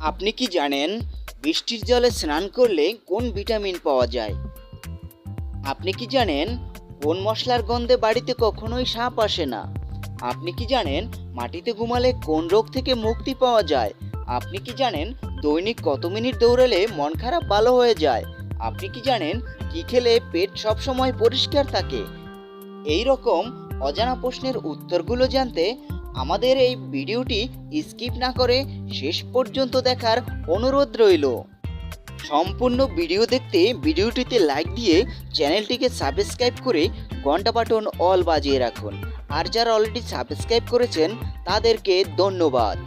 আপনি কি জানেন বৃষ্টির জলে স্নান করলে কোন ভিটামিন পাওয়া যায়? আপনি কি জানেন কোন মশলার গন্ধে বাড়িতে কখনোই সাপ আসে না? আপনি কি জানেন মাটিতে ঘুমালে কোন রোগ থেকে মুক্তি পাওয়া যায়? আপনি কি জানেন দৈনিক কত মিনিট দৌড়ালে মন খারাপ ভালো হয়ে যায়? আপনি কি জানেন কি খেলে পেট সবসময় পরিষ্কার থাকে? এই রকম অজানা প্রশ্নের উত্তরগুলো জানতে আমাদের এই ভিডিওটি স্কিপ না করে শেষ পর্যন্ত দেখার অনুরোধ রইল। সম্পূর্ণ ভিডিও দেখতে ভিডিওটিতে লাইক দিয়ে চ্যানেলটিকে সাবস্ক্রাইব করে ঘণ্টা বাটন অল বাজিয়ে রাখুন। আর যারা অলরেডি সাবস্ক্রাইব করেছেন, তাদেরকে ধন্যবাদ।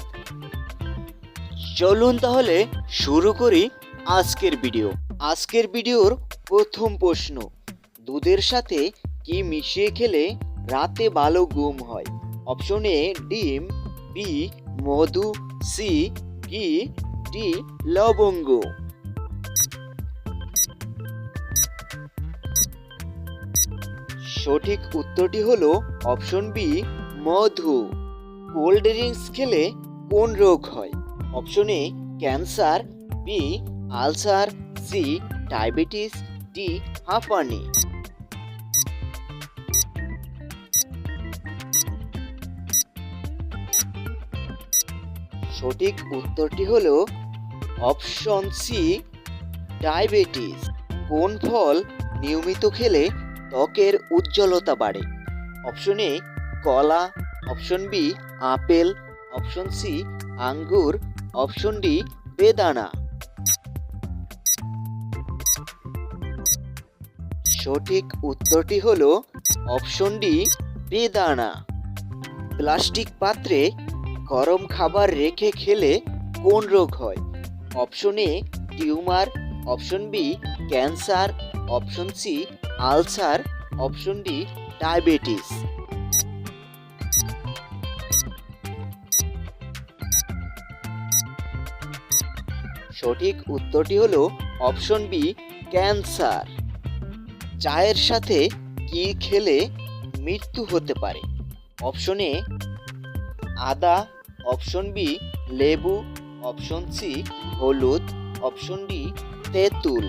চলুন তাহলে শুরু করি আজকের ভিডিও। আজকের ভিডিওর প্রথম প্রশ্ন, দুধের সাথে কি মিশিয়ে খেলে রাতে ভালো ঘুম হয়? অপশন এ ডিম বি মধু সি ঘি ডি লবঙ্গ। সঠিক উত্তরটি হলো অপশন বি মধু। কোল্ড ড্রিঙ্কস খেলে কোন রোগ হয়? Option A cancer B ulcer C diabetes D হাঁপানি। সঠিক উত্তরটি হলো অপশন সি ডায়াবেটিস। কোন ফল নিয়মিত খেলে ত্বকের উজ্জ্বলতা বাড়ে? অপশন এ কলা। Option B apple. Option C আঙ্গুর। অপশন ডি বেদানা। সঠিক উত্তরটি হলো অপশন ডি বেদানা। প্লাস্টিক পাত্রে গরম খাবার রেখে খেলে কোন রোগ হয়? Option A, tumour, option B, cancer, option C, ulcer, option D, diabetes. সঠিক উত্তরটি হলো অপশন বি, ক্যান্সার। চায়ের সাথে কি খেলে মৃত্যু হতে পারে? অপশন এ, আদা অপশন বি, লেবু। অপশন সি, হলুদ। অপশন ডি, তেঁতুল।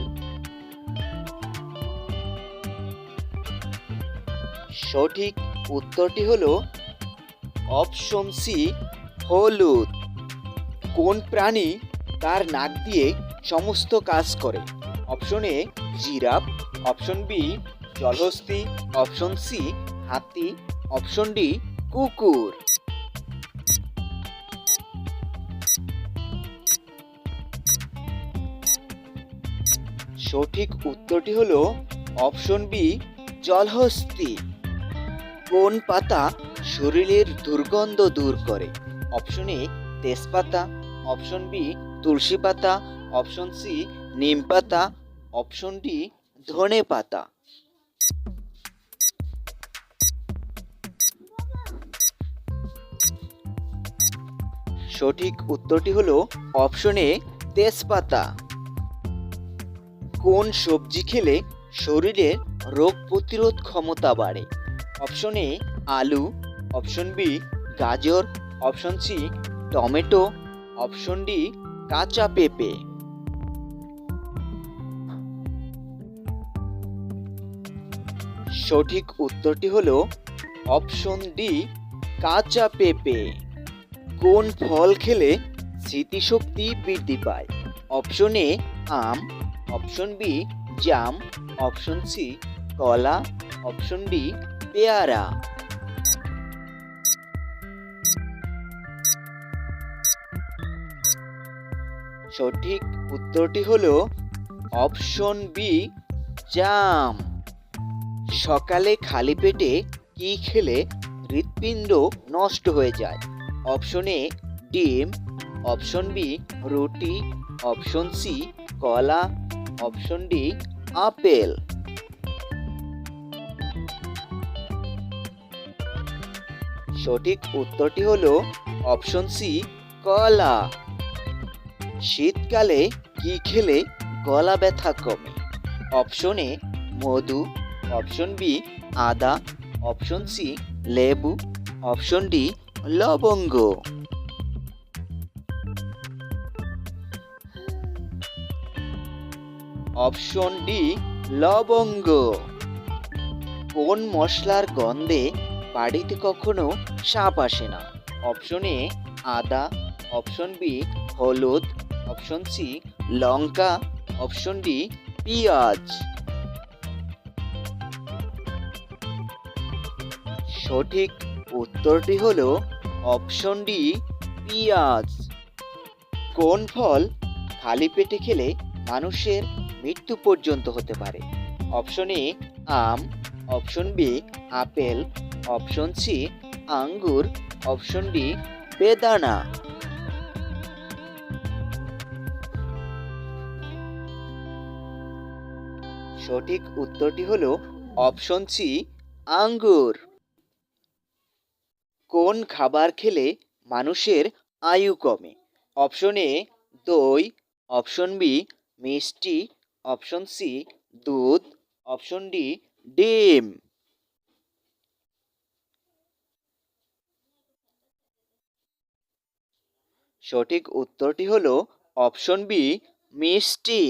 সঠিক উত্তরটি হলো অপশন সি, হলুদ। কোন প্রাণী তার নাক দিয়ে সমস্ত কাজ করে? Option A, giraffe. Option B, জলহস্তি। Option C, হাতি। অপশন ডি, কুকুর। সঠিক উত্তরটি হলো অপশন বি, জলহস্তি। কোন পাতা শরীরের দুর্গন্ধ দূর করে? অপশন এ, তেজপাতা। অপশন বি, তুলসী পাতা। অপশন সি, নিম পাতা। অপশন ডি, ধনে পাতা। সঠিক উত্তরটি হলো অপশন এ, তেজপাতা। কোন সবজি খেলে শরীরের রোগ প্রতিরোধ ক্ষমতা বাড়ে? অপশন এ, আলু, অপশন বি, গাজর, option C, tomato, option D, কাঁচা পেঁপে। সঠিক উত্তরটি হলো অপশন ডি, কাঁচা পেঁপে। কোন ফল খেলে স্মৃতিশক্তি বৃদ্ধি পায়? অপশন এ, আম অপশন বি, জাম। অপশন সি, কলা। অপশন ডি, পেয়ারা। সঠিক উত্তরটি হলো অপশন বি, জাম। সকালে খালি পেটে কি খেলে হৃৎপিণ্ড নষ্ট হয়ে যায়? অপশন এ, ডিম। অপশন বি, রুটি। অপশন সি, কলা। অপশন ডি আপেল সঠিক উত্তরটি হলো অপশন সি কলা। শীতকালে কি খেলে গলা ব্যথা কমে? অপশন এ মধু। অপশন বি আদা। অপশন সি লেবু। অপশন ডি লবঙ্গ। অপশন ডি, লবঙ্গ। কোন মশলার গন্ধে বাড়িতে কখনো সাপ আসে না? অপশন এ, আদা। অপশন বি, হলুদ। অপশন সি, লঙ্কা। অপশন ডি, পেঁয়াজ। সঠিক উত্তরটি হলো অপশন ডি, পেঁয়াজ। কোন ফল খালি পেটে খেলে মানুষের মৃত্যু পর্যন্ত হতে পারে। Option A um. Option B apple. Option C আঙ্গুর। অপশন ডি বেদানা। সঠিক উত্তরটি হলো অপশন সি আঙ্গুর। কোন খাবার খেলে মানুষের আয়ু কমে? অপশন এ দই। অপশন বি মিষ্টি অপশন সি দুধ অপশন ডি ডিম। সঠিক উত্তরটি হলো অপশন বি মিষ্টি।